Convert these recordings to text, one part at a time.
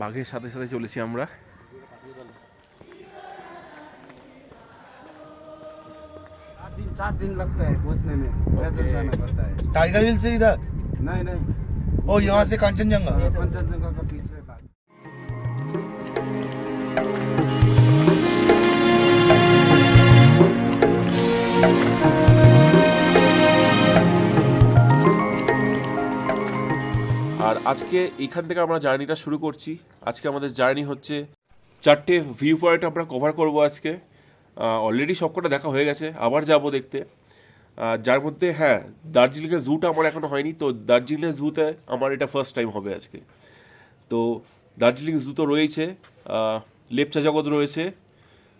বাঘের সাথে সাথে চলেছি আমরা चार दिन चार दिन लगता है पहुंचने में पैदल जाना पड़ता है टाइगर हिल से इधर नहीं नहीं और यहाँ से कंचनजंगा पंचनजंगा का पीछे बात আর আজকে এইখান থেকে আমরা জার্নিটা শুরু করছি আজকে আমাদের জার্নি হচ্ছে চারটে ভিউ পয়েন্ট আমরা কভার করব আজকে। অলরেডি সবকটা দেখা হয়ে গেছে, আবার যাব দেখতে। যার মধ্যে হ্যাঁ দার্জিলিংয়ের জুটা আমার এখনও হয়নি, তো দার্জিলিংয়ের জুতে আমার এটা ফার্স্ট টাইম হবে আজকে। তো দার্জিলিং জু তো রয়েছে লেপচা জগৎ রয়েছে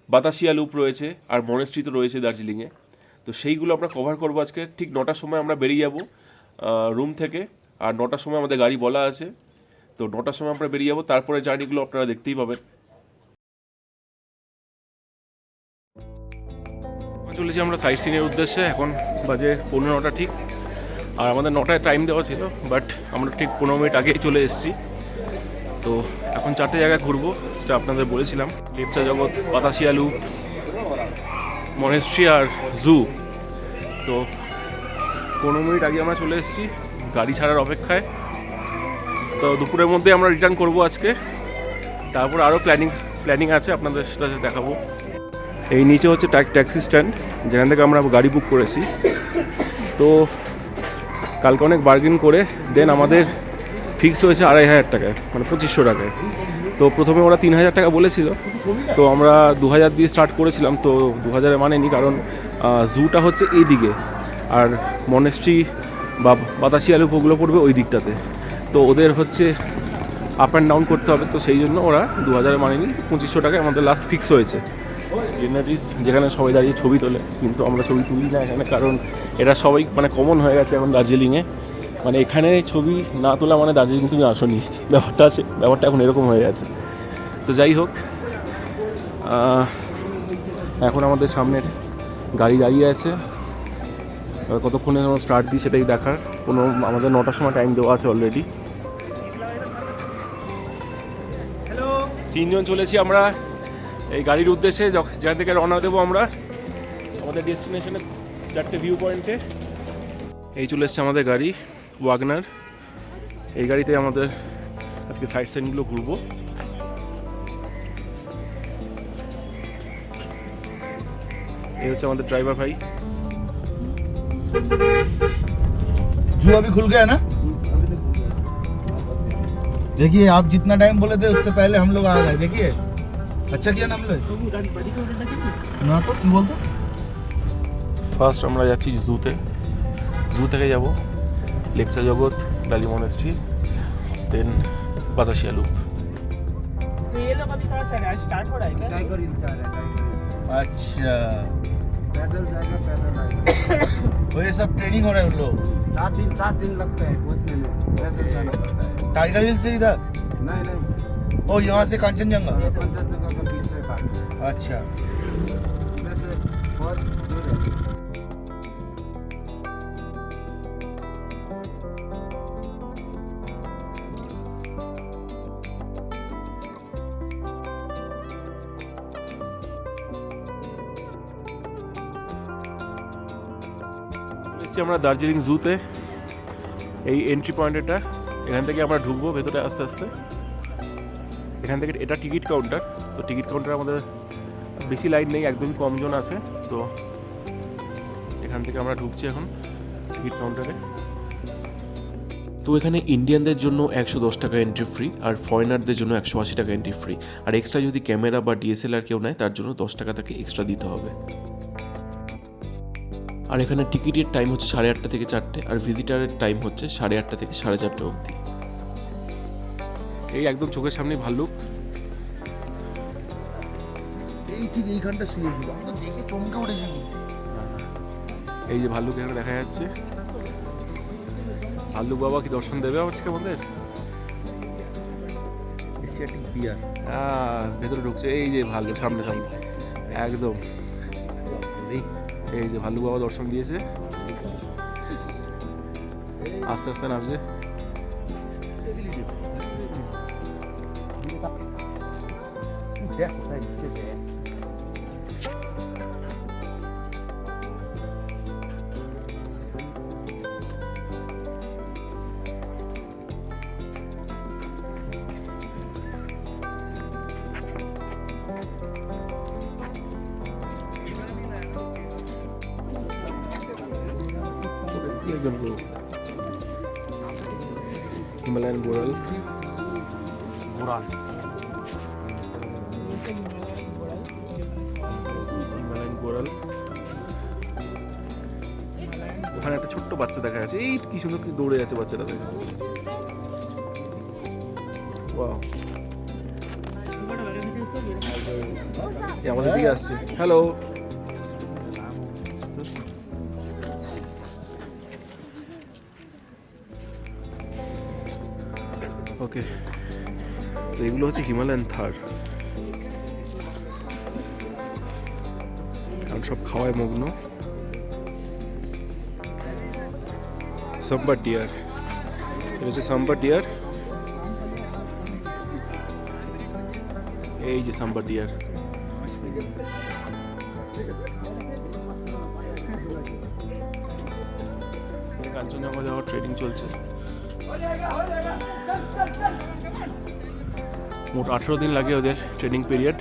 বাতাসিয়া লুপ রয়েছে, আর মনেস্ট্রি তো রয়েছে দার্জিলিংয়ে। তো সেইগুলো আমরা কভার করব আজকে। ঠিক নটার সময় আমরা বেরিয়ে যাব রুম থেকে, আর নটার সময় আমাদের গাড়ি বলা আছে। তো নটার সময় আমরা বেরিয়ে যাব। তারপরে জার্নিগুলো আপনারা দেখতেই পাবেন। চলেছি আমরা সাইট সিনের উদ্দেশ্যে। এখন বাজে পনেরো নটা ঠিক। আর আমাদের নটায় টাইম দেওয়া ছিল বাট আমরা ঠিক পনেরো মিনিট আগেই চলে এসেছি। তো এখন চারটে জায়গায় ঘুরবো, সেটা আপনাদের বলেছিলাম। লেপচা জগৎ, বাতাসিয়ালু মনেস্ট্রি আর জু তো পনেরো মিনিট আগে আমরা চলে এসেছি, গাড়ি ছাড়ার অপেক্ষায়। তো দুপুরের মধ্যে আমরা রিটার্ন করব আজকে। তারপর আরও প্ল্যানিং প্ল্যানিং আছে, আপনাদের সেটা দেখাবো। এই নিচে হচ্ছে ট্যাক- ট্যাক্সি স্ট্যান্ড যেখান থেকে আমরা গাড়ি বুক করেছি। তো কালকে অনেক বার্গেন করে দেন আমাদের ফিক্স হয়েছে আড়াই হাজার টাকায় মানে পঁচিশশো টাকায়। তো প্রথমে ওরা তিন হাজার টাকা বলেছিল। তো আমরা দু হাজার দিয়ে স্টার্ট করেছিলাম, তো দু হাজারে মানেনি কারণ জুটা হচ্ছে এই দিকে আর মনেস্ট্রি বা বাতাসি আলু ওগুলো পড়বে ওই দিকটাতে। তো ওদের হচ্ছে আপ অ্যান্ড ডাউন করতে হবে, তো সেই জন্য ওরা দু হাজারে মানেনি, পঁচিশশো টাকায় আমাদের লাস্ট ফিক্স হয়েছে। গ্রিনারিজ যেখানে সবাই দাঁড়িয়ে ছবি তোলে, কিন্তু আমরা ছবি তুলি না এখানে, কারণ এটা সবাই মানে কমন হয়ে গেছে এখন দার্জিলিংয়ে। মানে এখানে ছবি না তোলা মানে দার্জিলিং তুমি আসনি, ব্যাপারটা আছে, ব্যাপারটা এখন এরকম হয়ে গেছে। তো যাই হোক এখন আমাদের সামনের গাড়ি দাঁড়িয়ে আছে। কতক্ষণে স্টার্ট দিই সেটাই দেখার। কোনো আমাদের নটার সময় টাইম দেওয়া আছে অলরেডি তিনজন চলেছি আমরা। এই গাড়ির উদ্দেশ্যে যেখান থেকে রওনা দেবো আমরা। আমাদের ডেস্টিনেশনে চারটে ভিউ পয়েন্টে এই চলে এসছে আমাদের গাড়ি ওয়াগনার এই গাড়িতে আমাদের আজকে সাইড সাইনগুলো ঘুরবো। এই হচ্ছে আমাদের ড্রাইভার ভাই। জুয়াবি ভি না? देखिए आप जितना टाइम बोले थे उससे पहले हम लोग आ गए देखिए अच्छा किया ना हम लोग ना तो की बोलते ফার্স্ট আমরা যাচ্ছি জুতে জু থেকে যাব লেপচা জগৎ ডালি মনেস্ট্রি দেন বাতাসিয়া লুপ तो ये लोग अभी कहाँ से आ रहे हैं स्टार्ट हो रहा है क्या टाइगर हिल से आ रहा है टाइगर हिल अच्छा पैदल जाएगा पैदल आएगा तो ये सब ट्रेनिंग हो रहे हैं उन लोग चार दिन चार दिन लगता है पहुंचने में पैदल जाना पड़ता है टाइगर हिल से इधर नहीं नहीं और यहाँ से कंचनजंगा पंचनजंगा का पीछे बात अच्छा इधर से बहुत दूर है এসেছি আমরা দার্জিলিং জুতে এই এন্ট্রি পয়েন্ট এটা এখান থেকে আমরা ঢুকবো ভেতরে আস্তে আস্তে। এখান থেকে এটা টিকিট কাউন্টার। তো টিকিট কাউন্টার আমাদের বেশি লাইন নেই, একদমই কম জন আছে। তো এখান থেকে আমরা ঢুকছি এখন টিকিট কাউন্টারে। তো এখানে ইন্ডিয়ানদের জন্য একশো দশ টাকা এন্ট্রি ফ্রি আর ফরেনারদের জন্য একশো আশি টাকা এন্ট্রি ফ্রি আর এক্সট্রা যদি ক্যামেরা বা ডিএসএলআর কেউ নেয়, তার জন্য দশ টাকা তাকে এক্সট্রা দিতে হবে। আর এখানে টিকিটের টাইম হচ্ছে সাড়ে আটটা থেকে চারটে আর ভিজিটারের টাইম হচ্ছে সাড়ে আটটা থেকে সাড়ে চারটে অবধি। এই একদম চোখের সামনে ভাল্লুক। এই ঠিক এইখানটা শুয়েছিল আমি তো দেখে চমকে উঠেছি এই যে ভাল্লুক এখানে দেখা যাচ্ছে। ভাল্লুক বাবা কি দর্শন দেবে আজকে আমাদের? এশিয়াটিক বিয়ার আহ, ভেতরে ঢুকছে। এই যে ভাল্লুক সামনে সামনে। একদম। এই যে ভাল্লুক বাবা দর্শন দিয়েছে। আস্তে আস্তে নামছে। Himalayan goral. বুড়ান Himalayan goral. ওখানে একটা ছোট্ট বাচ্চা দেখা যাচ্ছে। এই কি সুন্দর কি দৌড়ে যাচ্ছে বাচ্চাটা দেখে। আমাদের দিকে আসছে। হ্যালো এগুলো হচ্ছে হিমালয়ান থার কারণ সব খাওয়ায় মগ্ন সাম্বার ডিয়ার এটা হচ্ছে সাম্বার ডিয়ার এই যে সাম্বার ডিয়ার কাঞ্চনজঙ্ঘা যাওয়ার ট্রেডিং চলছে মোট আঠেরো দিন লাগে ওদের ট্রেনিং পিরিয়ড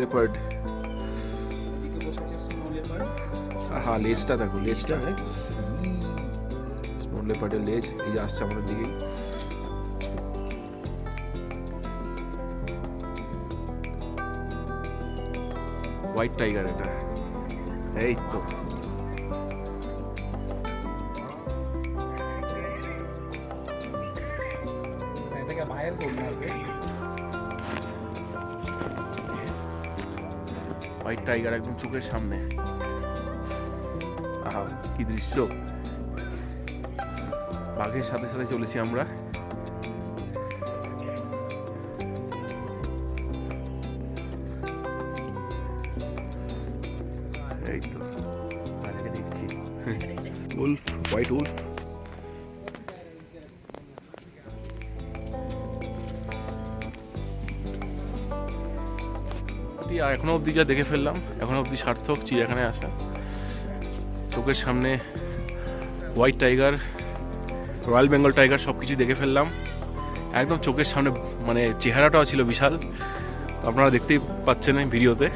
লেপার্ড হ্যাঁ লেজটা দেখো, লেজটা স্নো লেপার্ডের লেজ, এই যে আসছে আমাদের দিকেই। হোয়াইট টাইগার এটা। এই তো। টাইগার একদম চোখের সামনে। আহা কি দৃশ্য। বাঘের সাথে সাথে চলেছি আমরা। এখনও অবধি যা দেখে ফেললাম, এখনও অবধি সার্থক চিড়িয়াখানায় আসা। চোখের সামনে white tiger royal Bengal tiger সব কিছু দেখে ফেললাম। একদম চোখের সামনে মানে চেহারাটাও ছিল বিশাল। আপনারা দেখতেই পাচ্ছেন ভিডিওতে।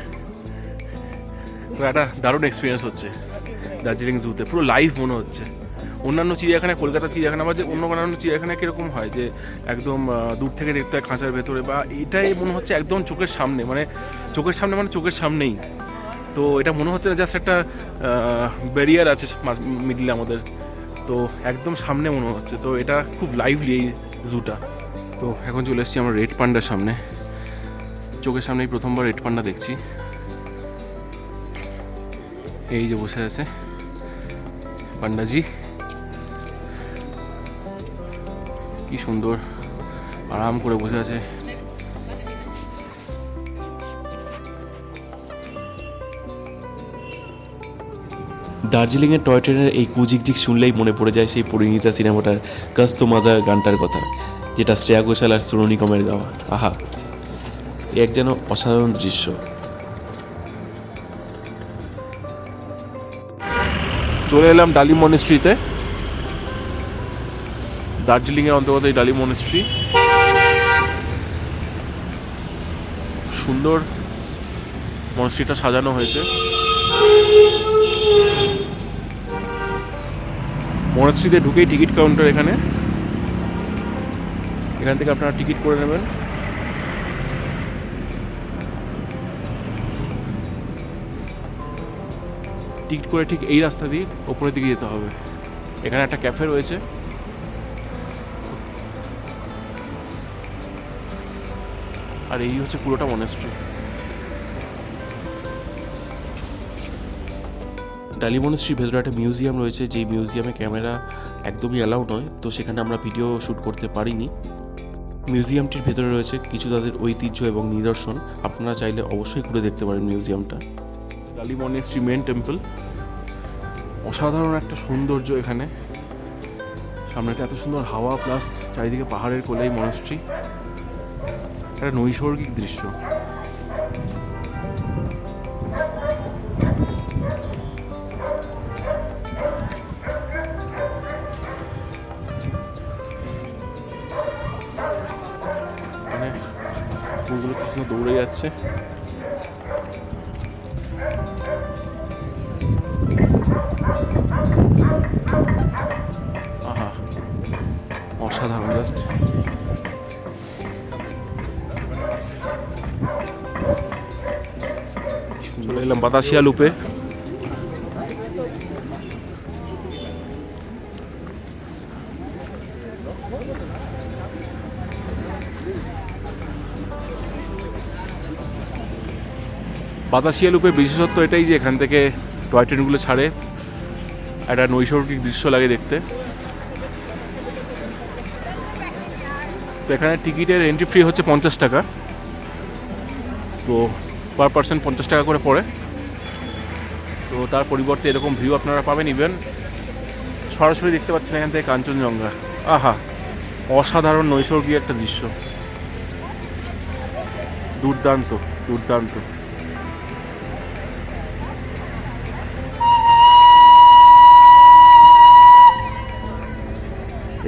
তো একটা দারুণ এক্সপিরিয়েন্স হচ্ছে দার্জিলিং জুতে পুরো লাইভ মনে হচ্ছে। অন্যান্য চিড়িয়াখানায় কলকাতা চিড়িয়াখানা বা যে অন্য অন্যান্য চিড়িয়াখানায় কীরকম হয় যে একদম দূর থেকে দেখতে হয় খাঁচার ভেতরে বা এটাই মনে হচ্ছে একদম চোখের সামনে মানে চোখের সামনে মানে চোখের সামনেই। তো এটা মনে হচ্ছে না জাস্ট একটা ব্যারিয়ার আছে মিডলে আমাদের। তো একদম সামনে মনে হচ্ছে। তো এটা খুব লাইভলি এই জুটা তো এখন চলে এসেছি আমরা রেড পান্ডার সামনে। চোখের সামনেই প্রথমবার রেড পান্ডা দেখছি। এই যে বসে আছে পান্ডাজি। কি সুন্দর। আরাম করে বসে আছে। দার্জিলিংয়ের টয় ট্রেনের এই কুজিকজিক শুনলেই মনে পড়ে যায় সেই পরিণীতা সিনেমাটার কাস্তো মাজার গানটার কথা যেটা শ্রেয়া ঘোষাল আর সুরু নিগমের গাওয়া। আহা এ এক যেন অসাধারণ দৃশ্য। চলে এলাম ডালি মনিস্ট্রিতে দার্জিলিংয়ের অন্তর্গত এই ডালি মনিস্ট্রি সুন্দর মনিস্ট্রিটা সাজানো হয়েছে। মনিস্ট্রিতে ঢুকেই টিকিট কাউন্টার এখানে। এখান থেকে আপনারা টিকিট করে নেবেন। টিকিট করে ঠিক এই রাস্তা দিয়ে ওপরের দিকে যেতে হবে। এখানে একটা ক্যাফে রয়েছে। আর এই হচ্ছে পুরোটা মনেস্ট্রি ডালি মনেস্ট্রির ভেতরে একটা মিউজিয়াম রয়েছে, যেই মিউজিয়ামে ক্যামেরা একদমই অ্যালাউ নয়, তো সেখানে আমরা ভিডিও শ্যুট করতে পারিনি। মিউজিয়ামটির ভেতরে রয়েছে কিছু তাদের ঐতিহ্য এবং নিদর্শন। আপনারা চাইলে অবশ্যই ঘুরে দেখতে পারেন মিউজিয়ামটা ডালি মনেস্ট্রি মেন টেম্পল অসাধারণ একটা সৌন্দর্য এখানে। সামনে একটা এত সুন্দর হাওয়া প্লাস চারিদিকে পাহাড়ের কোলেই মনস্ট্রি একটা নৈসর্গিক দৃশ্য। সুন্দর দৌড়ে যাচ্ছে। বাতাসিয়া লুপে। বাতাসিয়া লুপের বিশেষত্ব এটাই যে এখান থেকে টয় ট্রেনগুলো ছাড়ে। একটা নৈসর্গিক দৃশ্য লাগে দেখতে। তো এখানে টিকিটের এন্ট্রি ফি হচ্ছে পঞ্চাশ টাকা। তো পার পার্সন পঞ্চাশ টাকা করে পড়ে। তো তার পরিবর্তে এরকম ভিউ আপনারা পাবেন ইভেন সরাসরি দেখতে পাচ্ছেন এখান থেকে কাঞ্চনজঙ্ঘা। আহা, অসাধারণ নৈসর্গিক একটা দৃশ্য। দুর্দান্ত দুর্দান্ত।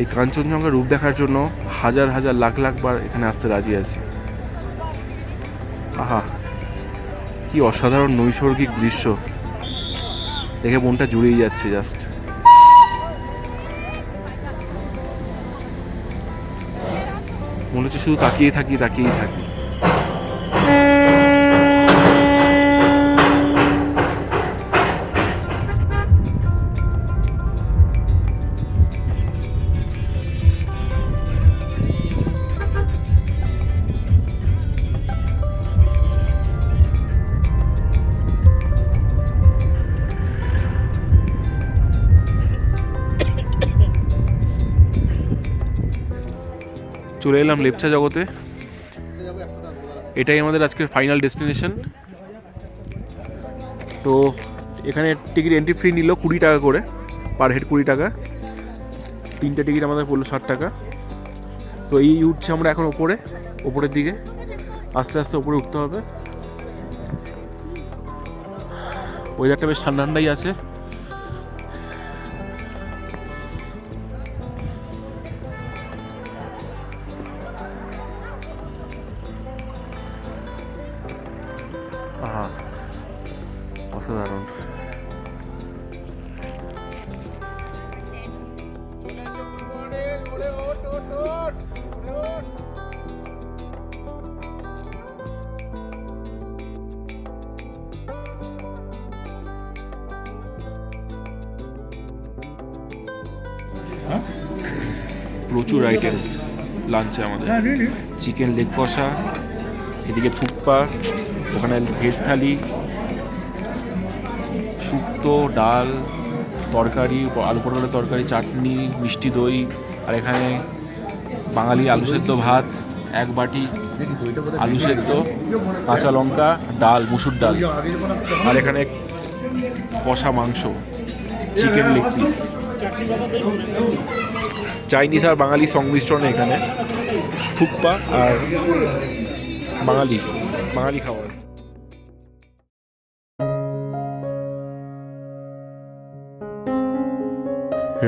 এই কাঞ্চনজঙ্ঘার রূপ দেখার জন্য হাজার হাজার লাখ লাখ বার এখানে আসতে রাজি আছি। আহা, কি অসাধারণ নৈসর্গিক দৃশ্য। দেখে মনটা জুড়েই যাচ্ছে জাস্ট মনে হচ্ছে শুধু তাকিয়ে থাকি তাকিয়েই থাকি। চলে এলাম লেপচা জগতে। এটাই আমাদের আজকের ফাইনাল ডেস্টিনেশন তো এখানে টিকিট এন্ট্রি ফ্রি নিল কুড়ি টাকা করে পার হেড কুড়ি টাকা। তিনটে টিকিট আমাদের পড়ল ষাট টাকা। তো এই উঠছে আমরা এখন ওপরে, ওপরের দিকে। আস্তে আস্তে ওপরে উঠতে হবে। ওয়েদারটা বেশ ঠান্ডা ঠান্ডাই আছে। প্রচুর আইটেমস লাঞ্চে আমাদের। চিকেন লেগ কষা এদিকে থুপ্পা ওখানে ভেজ থালি শুক্তো ডাল তরকারি আলু পটলের তরকারি চাটনি মিষ্টি দই আর এখানে বাঙালি আলু সেদ্ধ ভাত এক বাটি আলু সেদ্ধ কাঁচা লঙ্কা ডাল মুসুর ডাল। আর এখানে কষা মাংস চিকেন লেগ পিস চাইনিজ আর বাঙালি সংমিশ্রণে এখানে থুপ্পা আর বাঙালি বাঙালি খাবার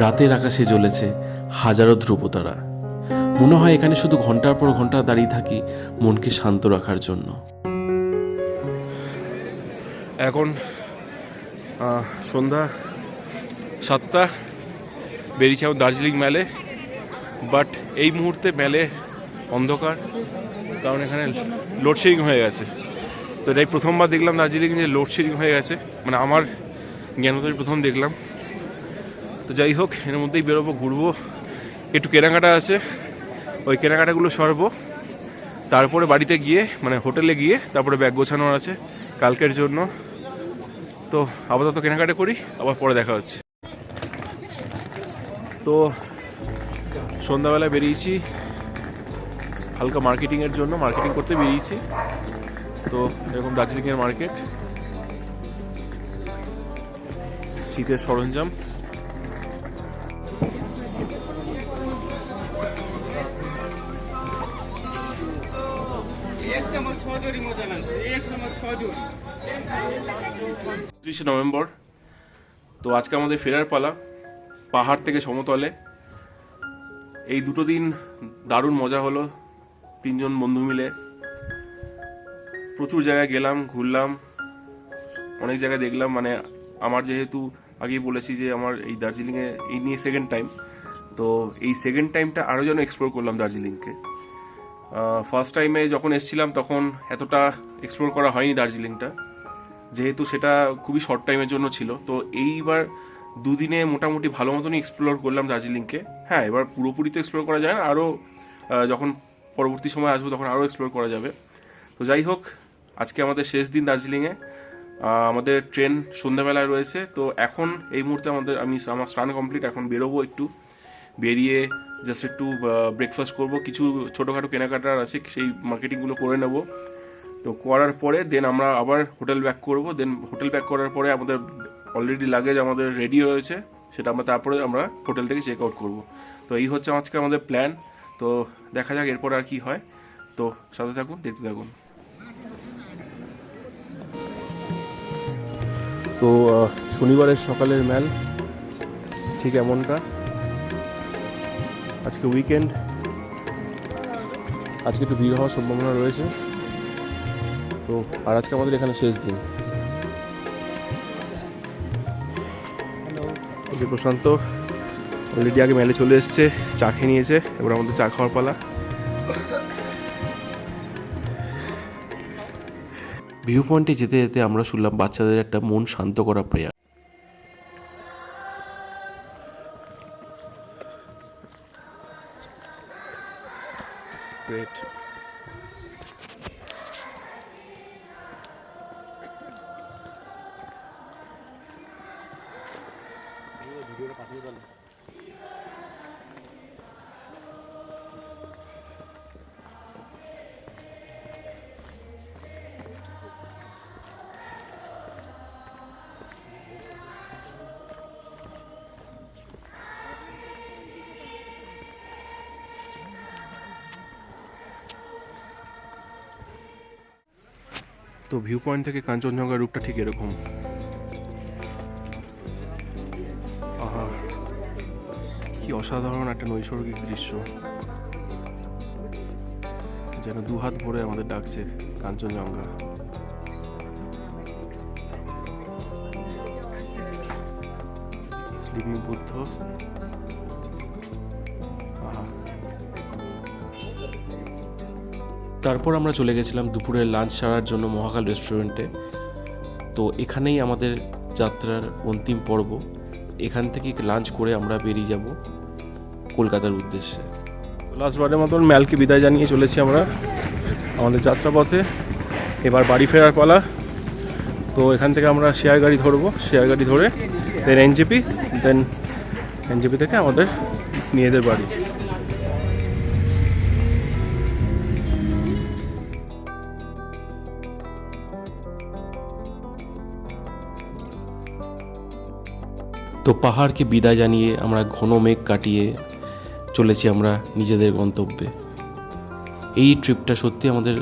রাতের আকাশে জ্বলেছে হাজারো ধ্রুবতারা। মনে হয় এখানে শুধু ঘণ্টার পর ঘণ্টা দাঁড়িয়ে থাকি মনকে শান্ত রাখার জন্য। এখন সন্ধ্যা সাতটা বেরিয়েছি দার্জিলিং মেলে। বাট এই মুহূর্তে মেলে অন্ধকার, কারণ এখানে লোডশেডিং হয়ে গেছে। তো এটাই প্রথমবার দেখলাম দার্জিলিং যে লোডশেডিং হয়ে গেছে। মানে আমার জ্ঞানতই প্রথম দেখলাম। তো যাই হোক, এর মধ্যেই বেরোবো, ঘুরবো। একটু কেনাকাটা আছে। ওই কেনাকাটাগুলো সরব। তারপরে বাড়িতে গিয়ে মানে হোটেলে গিয়ে, তারপরে ব্যাগ গোছানোর আছে কালকের জন্য। তো আপাতত কেনাকাটা করি, আবার পরে দেখা হচ্ছে। তো সন্ধ্যাবেলা বেরিয়েছি হালকা মার্কেটিংয়ের জন্য মার্কেটিং করতে বেরিয়েছি। তো এরকম দার্জিলিংয়ের মার্কেট শীতের সরঞ্জাম। তিরিশে নভেম্বর তো আজকে আমাদের ফেরার পালা পাহাড় থেকে সমতলে। এই দুটো দিন দারুণ মজা হলো, তিনজন বন্ধু মিলে। প্রচুর জায়গায় গেলাম, ঘুরলাম, অনেক জায়গায় দেখলাম মানে আমার যেহেতু আগেই বলেছি যে আমার এই দার্জিলিংয়ে, এই নিয়ে সেকেন্ড টাইম তো এই সেকেন্ড টাইমটা আরও যেন এক্সপ্লোর করলাম দার্জিলিংকে। ফার্স্ট টাইমে যখন এসেছিলাম তখন এতটা এক্সপ্লোর করা হয়নি দার্জিলিংটা, যেহেতু সেটা খুবই শর্ট টাইমের জন্য ছিল, তো এইবার দুদিনে মোটামুটি ভালো মতনই এক্সপ্লোর করলাম দার্জিলিংকে। হ্যাঁ এবার পুরোপুরি তো এক্সপ্লোর করা যায় না আরও যখন পরবর্তী সময় আসব তখন আরও এক্সপ্লোর করা যাবে। তো যাই হোক, আজকে আমাদের শেষ দিন দার্জিলিংয়ে। আমাদের ট্রেন সন্ধ্যাবেলায় রয়েছে, তো এখন এই মুহূর্তে আমাদের, আমি আমার স্নান কমপ্লিট এখন বেরোবো একটু। বেরিয়ে জাস্ট একটু ব্রেকফাস্ট করব, কিছু ছোটোখাটো কেনাকাটার আছে, সেই মার্কেটিংগুলো করে নেব। তো করার পরে দেন আমরা আবার হোটেল ব্যাক করব দেন হোটেল ব্যাক করার পরে আমাদের অলরেডি লাগেজ আমাদের রেডি রয়েছে, সেটা আমরা তারপরে আমরা হোটেল থেকে চেক আউট করব। তো এই হচ্ছে আজকে আমাদের প্ল্যান তো দেখা যাক এরপর আর কি হয়। তো সাথে থাকুন, দেখতে থাকুন। তো শনিবারের সকালের ম্যাল ঠিক এমনটা। আজকে উইকেন্ড আজকে একটু ভিড় হওয়ার সম্ভাবনা রয়েছে। তো, আর আজকে আমাদের এখানে শেষ দিন। এই যে প্রশান্ত অলরেডি আগে মেলে চলে এসছে চা খেয়ে নিয়েছে এবার আমাদের চা খাওয়ার পালা। ভিউ পয়েন্টে যেতে যেতে আমরা শুনলাম বাচ্চাদের একটা মন শান্ত করা প্রেয়ার গ্রেট তো ভিউ পয়েন্ট থেকে কাঞ্চনজঙ্ঘা রূপটা ঠিক এরকম অসাধারণ একটা নৈসর্গিক দৃশ্য। যেন দু হাত ভরে আমাদের ডাকছে কাঞ্চনজঙ্ঘা। স্লিপিং বুদ্ধ। তারপর আমরা চলে গেছিলাম দুপুরের লাঞ্চ সারার জন্য মহাকাল রেস্টুরেন্টে। তো এখানেই আমাদের যাত্রার অন্তিম পর্ব। এখান থেকে লাঞ্চ করে আমরা বেরিয়ে যাব। কলকাতার উদ্দেশ্যে। লাস্ট বারের মতন ম্যালকে বিদায় জানিয়ে চলেছি আমরা আমাদের যাত্রাপথে। এবার বাড়ি ফেরার পালা। তো এখান থেকে আমরা শেয়ার গাড়ি ধরবো। শেয়ার গাড়ি ধরে দেন এনজিপি দেন এনজিপি থেকে আমাদের মেয়েদের বাড়ি। তো পাহাড়কে বিদায় জানিয়ে আমরা ঘন মেঘ কাটিয়ে চলেছি আমরা নিজেদের গন্তব্যে। এই ট্রিপটা সত্যি আমাদের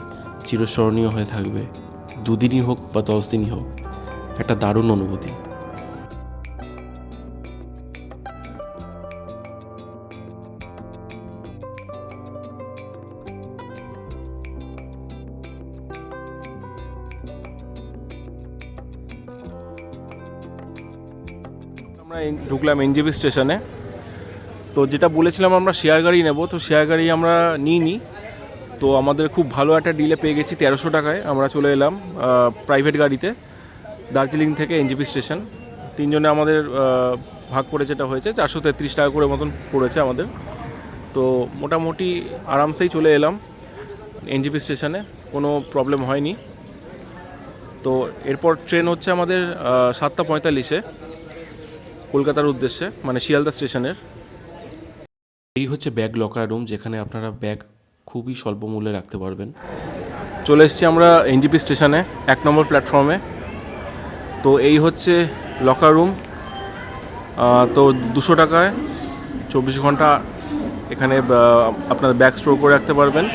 চিরস্মরণীয় হয়ে থাকবে। দুদিনই হোক বা দশ দিনই হোক, একটা দারুণ অনুভূতি। আমরা ঢুকলাম এনজিপি স্টেশনে। তো যেটা বলেছিলাম আমরা শেয়ার গাড়ি নেব, তো শেয়ার গাড়ি আমরা নিইনি। তো আমাদের খুব ভালো একটা ডিলে পেয়ে গেছি তেরোশো টাকায়। আমরা চলে এলাম প্রাইভেট গাড়িতে, দার্জিলিং থেকে এনজিপি স্টেশন তিনজনে আমাদের ভাগ করে যেটা হয়েছে, চারশো তেত্রিশ টাকা করে মতন পড়েছে আমাদের। তো মোটামুটি আরামসেই চলে এলাম এনজিপি স্টেশনে কোনো প্রবলেম হয়নি। তো এরপর ট্রেন হচ্ছে আমাদের সাতটা পঁয়তাল্লিশে, কলকাতার উদ্দেশ্যে মানে শিয়ালদা স্টেশনের এই হচ্ছে ব্যাগ লকার রুম যেখানে আপনারা ব্যাগ খুবই স্বল্প মূল্যে রাখতে পারবেন। চলে এসেছি আমরা এনজিপি স্টেশনে, এক নম্বর প্ল্যাটফর্মে তো এই হচ্ছে লকার রুম তো দুশো টাকায় চব্বিশ ঘণ্টা এখানে আপনারা ব্যাগ স্টোর করে রাখতে পারবেন।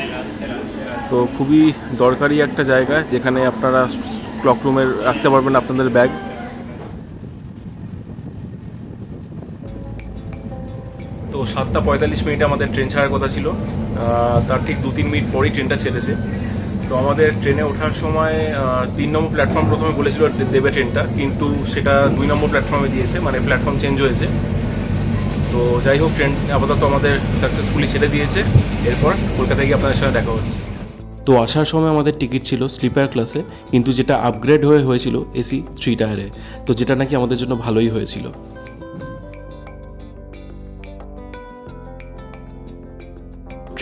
তো খুবই দরকারি একটা জায়গা যেখানে আপনারা ক্লক রুমে রাখতে পারবেন আপনাদের ব্যাগ সাতটা পঁয়তাল্লিশ মিনিটে আমাদের ট্রেন ছাড়ার কথা ছিল। তার ঠিক দু তিন মিনিট পরেই ট্রেনটা ছেড়েছে। তো আমাদের ট্রেনে ওঠার সময় তিন নম্বর প্ল্যাটফর্ম প্রথমে বলেছিল দেবে ট্রেনটা, কিন্তু সেটা দুই নম্বর প্ল্যাটফর্মে দিয়েছে মানে প্ল্যাটফর্ম চেঞ্জ হয়েছে। তো যাই হোক, ট্রেন আপাতত আমাদের সাকসেসফুলি ছেড়ে দিয়েছে। এরপর কলকাতায় গিয়ে আপনাদের সাথে দেখা হচ্ছে। তো আসার সময় আমাদের টিকিট ছিল স্লিপার ক্লাসে, কিন্তু যেটা আপগ্রেড হয়ে হয়েছিল এসি থ্রি টায়ারে, তো যেটা নাকি আমাদের জন্য ভালোই হয়েছিল।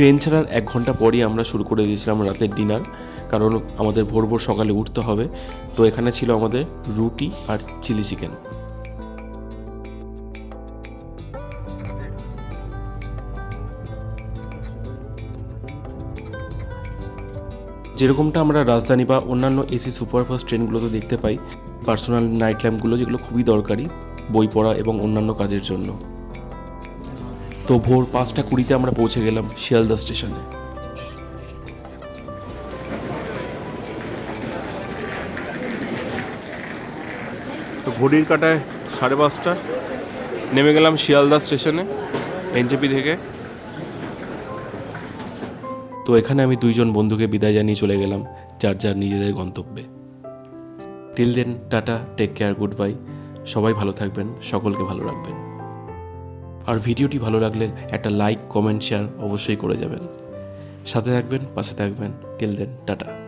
ট্রেন ছাড়ার এক ঘণ্টা পরই আমরা শুরু করে দিয়েছিলাম রাতের ডিনার, কারণ আমাদের ভোর ভোর সকালে উঠতে হবে। তো এখানে ছিল আমাদের রুটি আর চিলি চিকেন। যেরকমটা আমরা রাজধানী বা অন্যান্য এসি সুপারফাস্ট ট্রেনগুলোতে দেখতে পাই, পার্সোনাল নাইট ল্যাম্পগুলো যেগুলো খুবই দরকারি, বই পড়া এবং অন্যান্য কাজের জন্য। তো ভোর পাঁচটা কুড়িতে আমরা পৌঁছে গেলাম শিয়ালদা স্টেশনে। তো ঘড়ির কাটায় সাড়ে পাঁচটা নেমে গেলাম শিয়ালদা স্টেশনে এনজেপি থেকে। তো এখানে আমি দুইজন বন্ধুকে বিদায় জানিয়ে চলে গেলাম যার যার নিজেদের গন্তব্যে। Till then tata take care good bye সবাই ভালো থাকবেন সকলকে ভালো রাখবেন। আর ভিডিওটি ভালো লাগলে একটা লাইক, কমেন্ট, শেয়ার অবশ্যই করে যাবেন। সাথে থাকবেন, পাশে থাকবেন। Till then, tata.